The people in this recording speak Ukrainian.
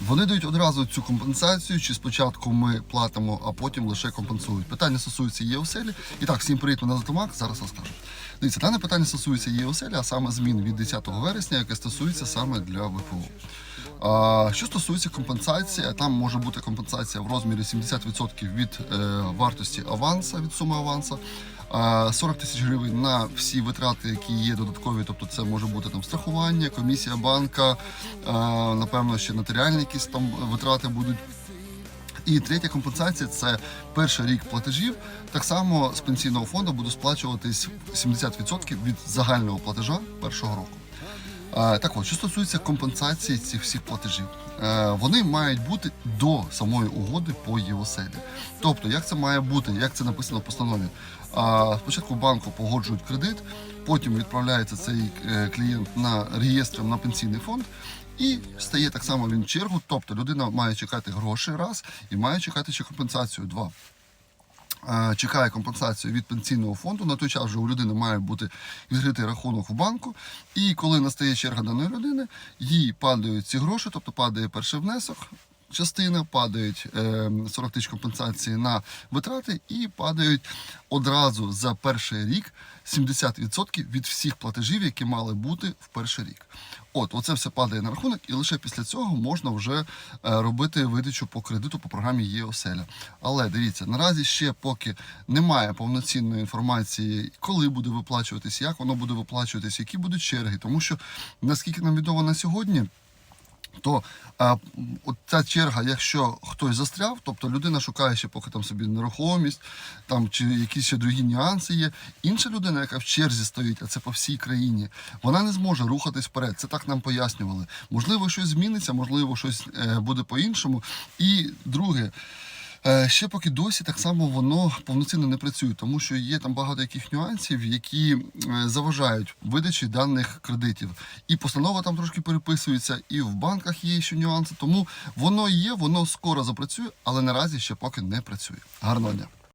Вони дають одразу цю компенсацію, чи спочатку ми платимо, а потім лише компенсують. Питання стосується ЄОСЕЛі. І так, всім привіт, мене Затомак, зараз розкажу. Дивіться, дане питання стосується ЄОСЕЛі, а саме змін від 10 вересня, яке стосується саме для ВПО. А, що стосується компенсації, там може бути компенсація в розмірі 70% від е, вартості аванса, від суми аванса. А 40 тисяч гривень на всі витрати, які є додаткові, тобто це може бути там страхування, комісія банка, напевно, ще нотаріальні якісь там витрати будуть. І третя компенсація це перший рік платежів. Так само з пенсійного фонду буде сплачуватись 70% від загального платежа першого року. Так от, що стосується компенсації цих всіх платежів, е, вони мають бути до самої угоди по ЄОСЕЛі. Тобто, як це має бути, як це написано в постанові? Спочатку банку погоджують кредит, потім відправляється цей е, клієнт на реєстр на пенсійний фонд. І стає так само він в чергу, тобто людина має чекати гроші раз і має чекати ще компенсацію два. Е, чекає компенсацію від пенсійного фонду. На той час вже у людини має бути відкритий рахунок у банку. І коли настає черга даної людини, їй падають ці гроші, тобто падає перший внесок. Частина падають е, 40 тисяч компенсації на витрати і падають одразу за перший рік 70% від всіх платежів, які мали бути в перший рік. От, оце все падає на рахунок, і лише після цього можна вже е, робити видачу по кредиту по програмі ЄОСЕЛЯ. Але дивіться, наразі ще поки немає повноцінної інформації, коли буде виплачуватись, як воно буде виплачуватись, які будуть черги. Тому що наскільки нам відомо на сьогодні. То а, от ця черга, якщо хтось застряв, тобто людина шукає ще поки там собі нерухомість, там чи якісь ще другі нюанси є. Інша людина, яка в черзі стоїть, а це по всій країні, вона не зможе рухатись вперед. Це так нам пояснювали. Можливо, щось зміниться, можливо, щось е, буде по-іншому. І друге. Е, Ще поки досі так само воно повноцінно не працює, тому що є там багато яких нюансів, які е, заважають видачі даних кредитів. І постанова там трошки переписується, і в банках є ще нюанси. Тому воно є, воно скоро запрацює, але наразі ще поки не працює. Гарного дня.